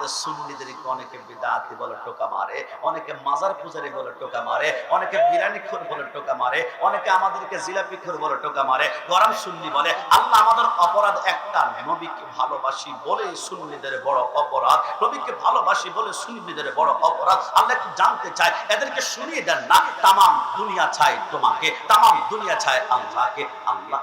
আমাদের সুন্নিদেরকে অনেকে বিদাতি বলে টোকা মারে, অনেকে মাজার পূজারি বলে টোকা মারে, অনেকে বিরানি খোর বলে টোকা মারে, অনেকে আমাদেরকে জিলাপি খোর বলে টোকা মারে, গরম সুন্নি বলে। আল্লাহ আমাদের অপরাধ একটা, নবীকে ভালোবাসি বলে সুন্নিদের বড় অপরাধ, নবীকে ভালোবাসি বলে সুন্নিদের বড় অপরাধ। আল্লাহ একটু জানতে চায়, এদেরকে শুনিয়ে দেন না, তামাম দুনিয়া চাই তোমাকে, তামাম দুনিয়া চায় আল্লাহকে। আল্লাহ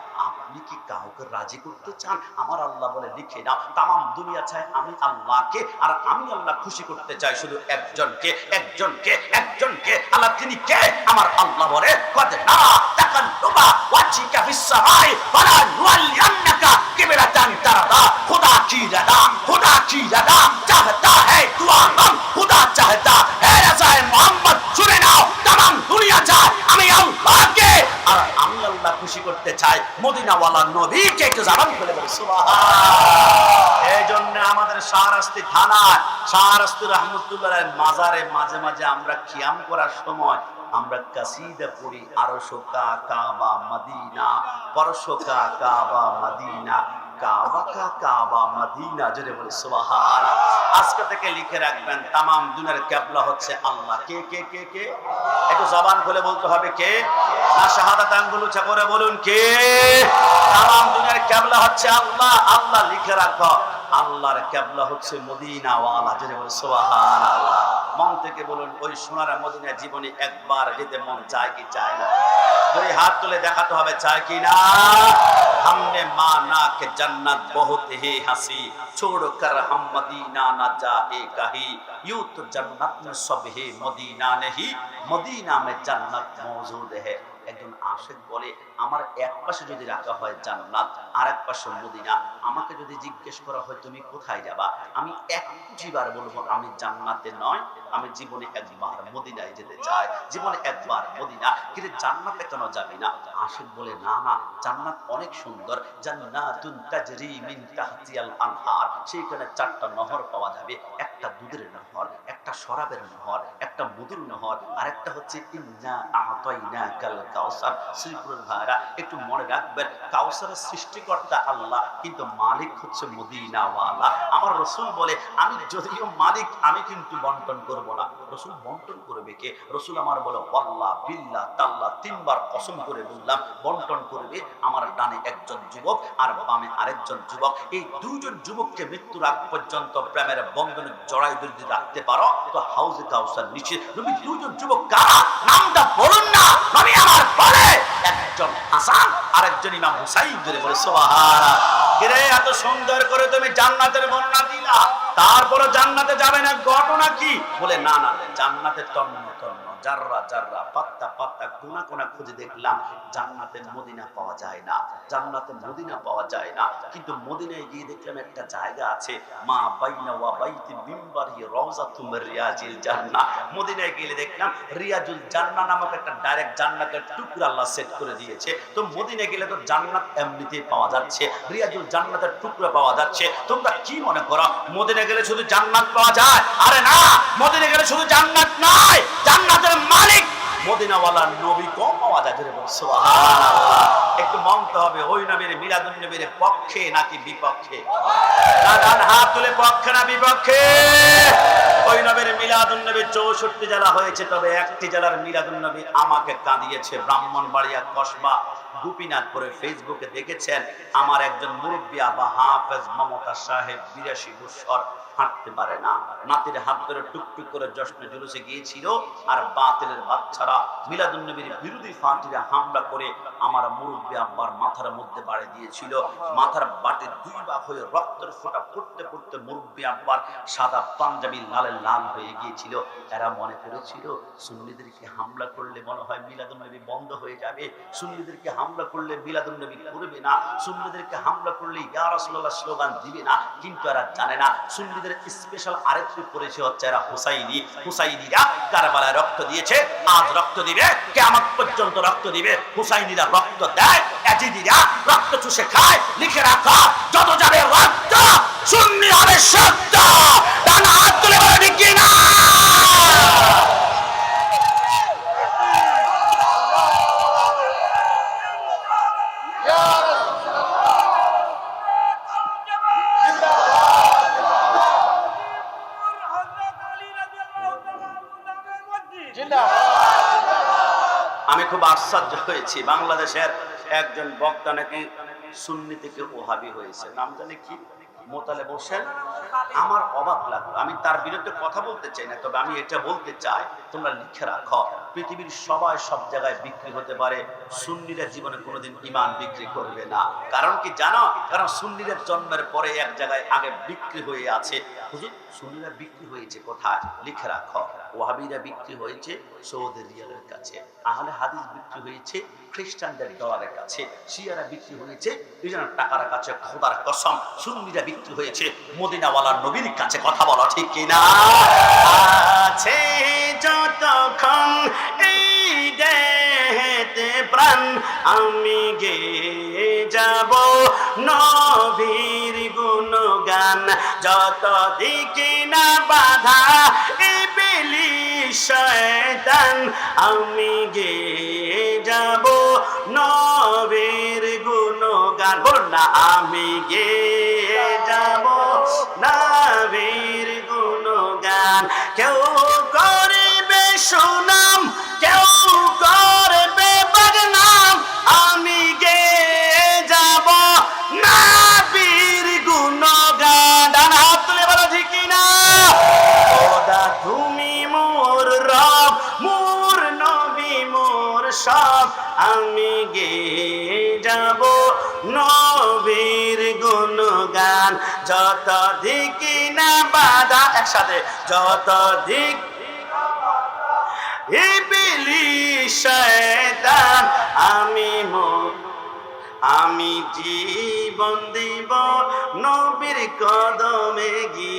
আপনি কি কাউকে রাজি করতে চান আমার আল্লাহ বলে লিখে নাও তাম দুনিয়া চায় আমি আল্লাহকে, আর আমি আল্লাহ খুশি করতে চাই শুধু একজনকে একজনকে একজনকে। আল্লাহ তিনি কে? আমার আল্লাহ বলে, কদ কি জাদা খুদা কি জাদা খুশি করতে চায় মদিনাওয়ালা নবীকে একটু জানান বলে এই জন্য আমাদের শাহরাস্তি থানায় শাহরাস্তি রহমতুল্লাহ মাজারে মাঝে মাঝে আমরা খিয়াম করার সময় আমরা কাসিদা পড়ি আরশোকা কাবা মদিনা পরশোকা কাবা মদিনা। কাবা, কা কাবা, মদিনা, জোরে বলে সুবহান। আজকে থেকে লিখে রাখবেন, তামাম দুনিয়ার কেবলা হচ্ছে একটু জবান বলতে হবে কে? না করে বলুন কে? তামাম দুনিয়ার হচ্ছে আল্লাহ। আল্লাহ লিখে রাখো, আল্লাহর কেবলা হচ্ছে মদিনা ওয়ালা জোরে বলে সুবহান আল্লাহ। থেকে বলুন ওই সোনার মদিনা জীবনে একবার যেতে মন চায় কি চায় না দুই হাত তুলে দেখাতে হবে চায় কি না हमने माना कि जन्नत बहुत ही हंसी छोड़ कर हम मदीना न जाए कहीं यूं तो जन्नत में सब है मदीना नहीं मदीना में जन्नत मौजूद है একজন আশেক বলে, আমার এক পাশে যদি রাখা হয় জান্নাত আর এক পাশে মদিনা, আমাকে যদি জিজ্ঞেস করা হয় তুমি কোথায় যাবা? আমি এক একটিবার বলব, আমি জান্নাতে নয়, আমি জীবনে একবার মদিনায় যেতে চাই, জীবনে একবার মদিনা, কিন্তু জান্নাতে কেন যাবি না? আশেক বলে, না না, জান্নাত অনেক সুন্দর, জান্নাতুন তাজরি মিন তাহতিয়াল আনহার, সেইখানে চারটা নহর পাওয়া যাবে একটা দুধের নহর, একটা শরাবের নহর, একটা মধুর নহর আর একটা হচ্ছে একটু মনে রাখবেন, কাউসারের সৃষ্টিকর্তা আল্লাহ, কিন্তু মালিক হচ্ছে মদিনাওয়ালা। আমার রসুল বলে, আমি যদিও মালিক, আমি কিন্তু বন্টন করব না। রসুল বন্টন করবে কে? রসুল আমার বলে ওয়াল্লাহ বিল্লাহ তাল্লাহ তিনবার কসম করে বললাম, বন্টন করবে আমার ডানে একজন যুবক আর বামে আরেকজন যুবক। এই দুজন যুবককে মৃত্যুর আগ পর্যন্ত প্রেমের বন্ধনে জড়াই যদি রাখতে পারো, তো হাউজে কাউসার নিচে নবী দুজন যুবক কারা? নামটা বলুন না নবী আমার বলে একজন হাসান, আরেকজন ইমাম হুসাইন ধরে বলে সোহারা কিরে, এত সুন্দর করে তুমি জান্নাতের বর্ণনা দিলা। তারপরে জান্নাতে যাবে না, ঘটনা কি? বলে, না না, জান্নাতে তন্ন তন্ন জাররা জাররা, পাত্তা পাত্তা, কোনা কোনা খুঁজে দেখলাম জান্নাতের মদিনা পাওয়া যায় না, জান্নাতের মদিনা পাওয়া যায় না। কিন্তু মদিনায় গিয়ে দেখলাম একটা জায়গা আছে, মা বাইনা ওয়া বাইতি মিম্বারি রওজাতুম রিয়াজিল জান্নাহ। মদিনায় গেলে দেখলাম রিয়াজুল জান্নাহ নামক একটা ডাইরেক্ট জান্নাতের টুকরা আল্লাহ সেট করে দিয়েছে। তো মদিনায় গেলে তো জান্নাত এমনিতেই পাওয়া যাচ্ছে, রিয়াজুল জান্নাতের টুকরা পাওয়া যাচ্ছে। তোমরা কি মনে করো, মদিনায় গেলে শুধু জান্নাত পাওয়া যায়? আরে না, মদিনায় গেলে শুধু জান্নাত নয়। নবী কম পাওয়া যায় বল একটু মানতে হবে, ওই নবীর পক্ষে নাকি বিপক্ষে? হাত তুলে পক্ষে না বিপক্ষে? ওই চৌষট্টি জেলা হয়েছে, তবে একটি জেলার মিলাদুন নবী আমাকে কাঁদিয়েছে। ব্রাহ্মণবাড়িয়া, কসবা, গোপীনাথপুরে ফেসবুকে দেখেছেন, আমার একজন মুরব্বী আবা হাফেজ মমতা সাহেব, বিরাশি বছর। হাঁটতে পারে না। নাতির হাত ধরে টুকটুক করে জশ্নে জুলুসে গিয়েছিল আর বাতিলের বাচ্চারা মিলাদুন্নবীর বিরোধী ফাঁটিরা হামলা করে আমার মুরব্বী আব্বার মাথার মধ্যে বাড়ি দিয়েছিল। মাথার বাটে দুই বা হয়ে রক্তের ফোঁটা পড়তে পড়তে মুরব্বী আব্বার সাদা পাঞ্জাবি লালে লাল হয়ে গিয়েছিল। এরা মনে করেছিল, সুন্নিদেরকে হামলা করলে মনে হয় মিলাদুন্নবী বন্ধ হয়ে যাবে। সুন্নিদেরকে হামলা করলে মিলাদুন্নবী করবে না। সুন্নিদেরকে হামলা করলে ইয়া রাসূলুল্লাহ স্লোগান দিবে না। কিন্তু এরা জানে না, সুন্নিদের স্পেশাল আরেকটি পরিচয় হচ্ছে এরা হুসাইনি। হুসাইনিরা কারবালায় রক্ত দিয়েছে, আজ রক্ত দিবে কেমন পর্যন্ত রক্ত দিবে। হুসাইনিরা রক্ত দেয়, এজিদিরা রক্ত চুষে খায়, লিখে রাখা, যত যাবে রক্ত সুন্নি হবে সত্য। ডান হাত তুলে বলে না আমি খুব আশ্চর্য হয়েছি। বাংলাদেশের একজন বক্তা নাকি সুন্নি থেকে ওহাবি হয়েছে। নাম জানি কি? মোতালে বসেন। আমার অবাক লাগল। আমি তার বিরুদ্ধে কথা বলতে চাই না, তবে আমি এটা বলতে চাই, তোমরা লিখে রাখো। পৃথিবীর সবাই সব জায়গায় বিক্রি হতে পারে। সুন্নিরা জীবনে কোনোদিন ইমান বিক্রি করবে না। কারণ কি জানো? কারণ সুন্নিরা জন্মের পরে এক জায়গায় আগে বিক্রি হয়ে আছে। হুজুর সুন্নিরা বিক্রি হয়েছে কোথায়? লিখে ওয়াহাবিরা বিক্রি হয়েছে সৌদি রিয়ালের কাছে। আহলে হাদিস বিক্রি হয়েছে খ্রিস্টানদের ডলারের কাছে। শিয়ারা বিক্রি হয়েছে টাকার কাছে খোদার কসম, সুন্নিরা বিক্রি হয়েছে নবীর কাছে কথা বলা ঠিক কিনা? আছে যতক্ষণ এই দেহেতে প্রাণ, আমি গে যাব। নবীর গুণগান যত দিকে না বাধা ইবিলি শয়তান, আমি গে যাব নবীর গুণগান। বলুন না, আমি গে যাব নবীর গুণগান। কেউ করিবে সুনাম, কেউ সব আমি গে যাব নবীর গুণগান। যত দিক না বাধা একসাথে, যত দিক শয়তান, আমি আমি জীবন দিব নবীর কদমে গিয়ে।